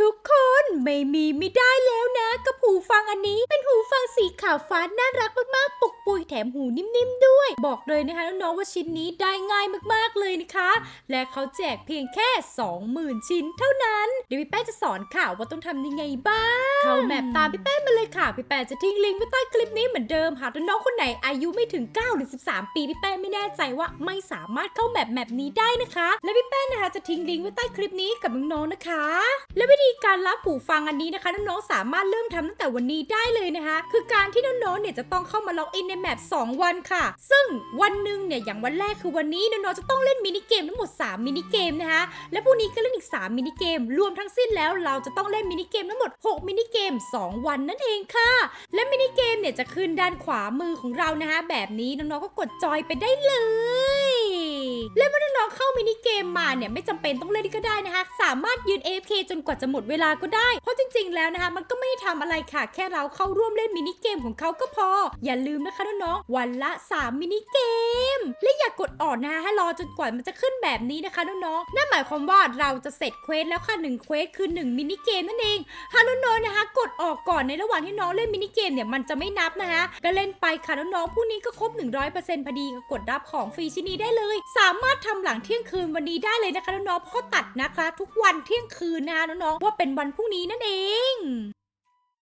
ทุกคนไม่มีไม่ได้แล้วนะ กับหูฟังอันนี้เป็นหูฟังสีขาวฟ้าน่ารักมากๆ ปุยแถมหูนิ่มๆด้วย บอกเลยนะคะน้องๆว่าชิ้นนี้ได้ง่ายมากๆเลยนะคะ และเขาแจกเพียงแค่ 20,000 ชิ้นเท่านั้น เดี๋ยวพี่แป้จะสอนค่ะว่าต้องทำยังไงบ้าง เข้าแมปตามพี่แป้มาเลยค่ะ พี่แป้จะทิ้งลิงก์ไว้ใต้คลิปนี้เหมือนเดิมหากน้องๆคนไหนอายุไม่ถึง9หรือ13 ปีพี่แป้ไม่แน่ใจว่าไม่สามารถเข้าแมปแมปนี้ได้นะคะ และพี่แป้นะคะจะทิ้งลิงก์ไว้ใต้คลิปนี้กับน้องๆนะคะ และวิธีการรับหูฟังอันนี้นะคะน้องๆสามารถเริ่มทำตั้งแต่วันนี้ได้เลยนะคะ คือการที่น้องๆเนี่ยจะต้องเข้ามาล็อกอินในแมป2 วันค่ะ ซึ่งวันหนึ่งเนี่ยอย่างวันแรกคือวันนี้น้องๆจะต้องเล่นมินิเกมทั้งหมด 3 มินิเกมนะคะ และพรุ่งนี้ก็เล่นอีก 3 มินิเกม รวมทั้งสิ้นแล้วเราจะต้องเล่นมินิเกมทั้งหมด 6 มินิเกม 2 วันนั่นเองค่ะ และมินิเกมเนี่ยจะขึ้นด้านขวามือของเรานะคะ แบบนี้น้องๆก็กดจอยไปได้เลย และเมื่อน้องๆเข้ามินิเกมมาเนี่ยไม่จำเป็นต้องเล่นก็ได้นะคะ สามารถยืน AFK จนกว่าจะหมดเวลาก็ได้ เพราะจริง ๆ แล้วนะคะ มันก็ไม่ได้ทำอะไรค่ะ แค่เราเข้าร่วมเล่นมินิเกมของเขาก็พอ อย่าลืมนะคะน้องๆวันละ 3 มินิเกม และอย่ากกดออนนะคะให้รอจนกว่ามันจะขึ้นแบบนี้นะคะน้องๆนั่นหมายความว่าเราจะเสร็จเควสแล้วค่ะหนึ่งเควสคือ 1 มินิเกมนั่นเองถ้าน้องๆนะคะ กดออกก่อนในระหว่างที่น้องเล่นมินิเกมเนี่ยมันจะไม่นับนะคะก็เล่นไปค่ะน้องๆผู้นี้ก็ครบ 100%พอดีก็กดรับของฟรีชิ้นนี้ได้เลย สามารถทำหลลังเที่ยงคืนวันนี้ได้เลยนะคะน้องๆเพราะตัดนะคะ ทุกวันเที่ยงคืนนะคะน้องๆว่าเป็นวันพรุ่งนี้นั่นเอง